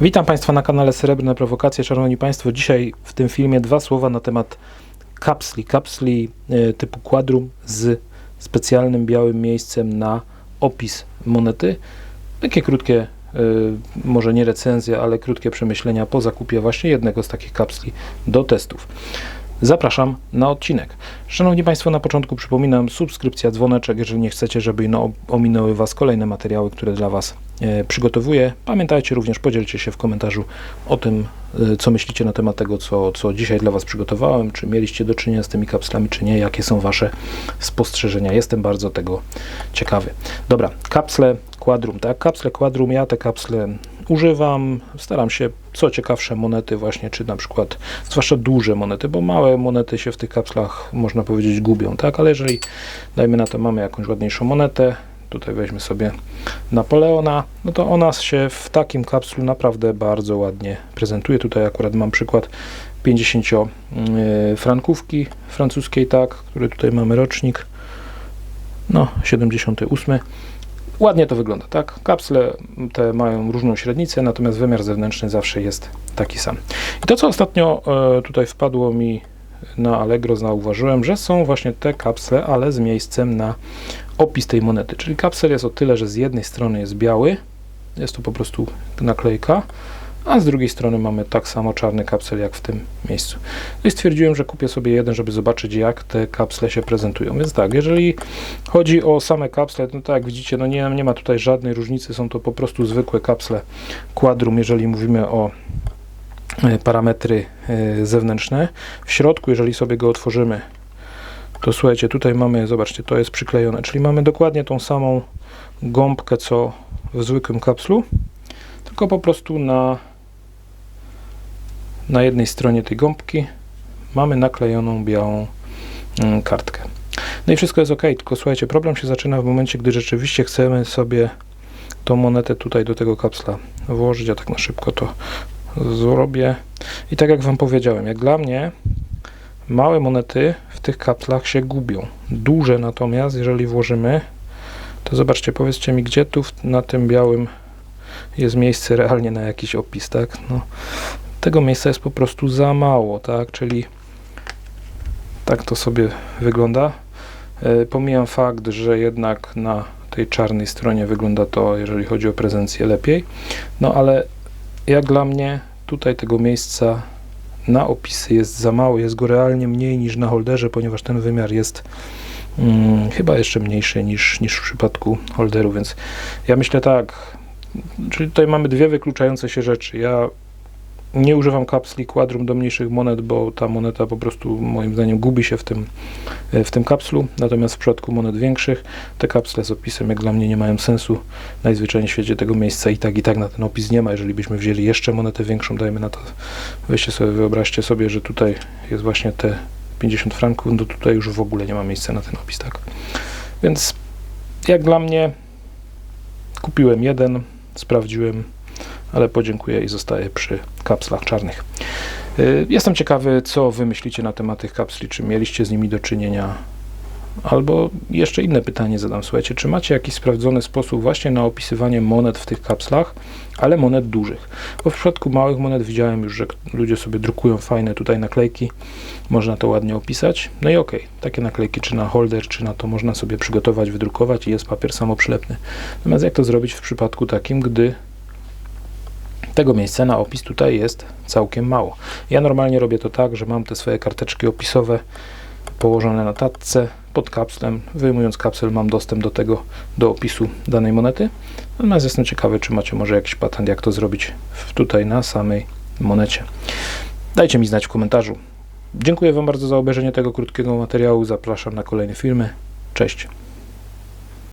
Witam Państwa na kanale Srebrne Prowokacje. Szanowni Państwo, dzisiaj w tym filmie dwa słowa na temat kapsli. Kapsli e, typu quadrum z specjalnym białym miejscem na opis monety. Takie krótkie, e, może nie recenzje, ale krótkie przemyślenia po zakupie właśnie jednego z takich kapsli do testów. Zapraszam na odcinek. Szanowni Państwo, na początku przypominam subskrypcja, dzwoneczek, jeżeli nie chcecie, żeby no, ominęły Was kolejne materiały, które dla Was e, przygotowuję. Pamiętajcie również, podzielcie się w komentarzu o tym, e, co myślicie na temat tego, co, co dzisiaj dla Was przygotowałem, czy mieliście do czynienia z tymi kapslami, czy nie, jakie są Wasze spostrzeżenia. Jestem bardzo tego ciekawy. Dobra, kapsle Quadrum, tak? Kapsle Quadrum, ja te kapsle używam, staram się co ciekawsze monety właśnie, czy na przykład, zwłaszcza duże monety, bo małe monety się w tych kapslach, można powiedzieć, gubią, tak? Ale jeżeli, dajmy na to, mamy jakąś ładniejszą monetę, tutaj weźmy sobie Napoleona, no to ona się w takim kapslu naprawdę bardzo ładnie prezentuje. Tutaj akurat mam przykład 50 y, frankówki francuskiej, tak, który tutaj mamy rocznik, no 78. Ładnie to wygląda, tak? Kapsle te mają różną średnicę, natomiast wymiar zewnętrzny zawsze jest taki sam. I to, co ostatnio e, tutaj wpadło mi na Allegro, zauważyłem, że są właśnie te kapsle, ale z miejscem na opis tej monety. Czyli kapsel jest o tyle, że z jednej strony jest biały, jest to po prostu naklejka, a z drugiej strony mamy tak samo czarny kapsel jak w tym miejscu. I stwierdziłem, że kupię sobie jeden, żeby zobaczyć jak te kapsle się prezentują. Więc tak, jeżeli chodzi o same kapsle, no tak jak widzicie, no nie, nie ma tutaj żadnej różnicy, są to po prostu zwykłe kapsle Quadrum, jeżeli mówimy o e, parametry e, zewnętrzne. W środku, jeżeli sobie go otworzymy, to słuchajcie, tutaj mamy, zobaczcie, to jest przyklejone, czyli mamy dokładnie tą samą gąbkę, co w zwykłym kapslu, tylko po prostu na na jednej stronie tej gąbki mamy naklejoną białą mm, kartkę. No i wszystko jest ok, tylko słuchajcie, problem się zaczyna w momencie, gdy rzeczywiście chcemy sobie tą monetę tutaj do tego kapsla włożyć. Ja tak na szybko to zrobię. I tak jak Wam powiedziałem, jak dla mnie małe monety w tych kapslach się gubią. Duże natomiast, jeżeli włożymy, to zobaczcie, powiedzcie mi, gdzie tu na tym białym jest miejsce realnie na jakiś opis, tak? No, tego miejsca jest po prostu za mało, tak? Czyli tak to sobie wygląda. E, pomijam fakt, że jednak na tej czarnej stronie wygląda to, jeżeli chodzi o prezencję, lepiej. No ale jak dla mnie tutaj tego miejsca na opisy jest za mało, jest go realnie mniej niż na holderze, ponieważ ten wymiar jest hmm, chyba jeszcze mniejszy niż, niż w przypadku holderu, więc ja myślę tak, czyli tutaj mamy dwie wykluczające się rzeczy. Ja nie używam kapsli quadrum do mniejszych monet, bo ta moneta po prostu moim zdaniem gubi się w tym, e, w tym kapslu. Natomiast w przypadku monet większych te kapsle z opisem jak dla mnie nie mają sensu. Najzwyczajniej w świecie tego miejsca i tak i tak na ten opis nie ma. Jeżeli byśmy wzięli jeszcze monetę większą, dajmy na to, weźcie sobie, wyobraźcie sobie, że tutaj jest właśnie te 50 franków, no tutaj już w ogóle nie ma miejsca na ten opis, tak? Więc jak dla mnie kupiłem jeden, sprawdziłem, ale podziękuję i zostaję przy kapslach czarnych. Y, jestem ciekawy, co wy myślicie na temat tych kapsli, czy mieliście z nimi do czynienia, albo jeszcze inne pytanie zadam, słuchajcie, czy macie jakiś sprawdzony sposób właśnie na opisywanie monet w tych kapslach, ale monet dużych, bo w przypadku małych monet widziałem już, że ludzie sobie drukują fajne tutaj naklejki, można to ładnie opisać, no i ok, takie naklejki czy na holder, czy na to można sobie przygotować, wydrukować i jest papier samoprzylepny. Natomiast jak to zrobić w przypadku takim, gdy tego miejsca na opis tutaj jest całkiem mało. Ja normalnie robię to tak, że mam te swoje karteczki opisowe położone na tatce pod kapslem. Wyjmując kapsel mam dostęp do tego, do opisu danej monety. Natomiast jestem ciekawy, czy macie może jakiś patent, jak to zrobić tutaj na samej monecie. Dajcie mi znać w komentarzu. Dziękuję Wam bardzo za obejrzenie tego krótkiego materiału. Zapraszam na kolejne filmy. Cześć.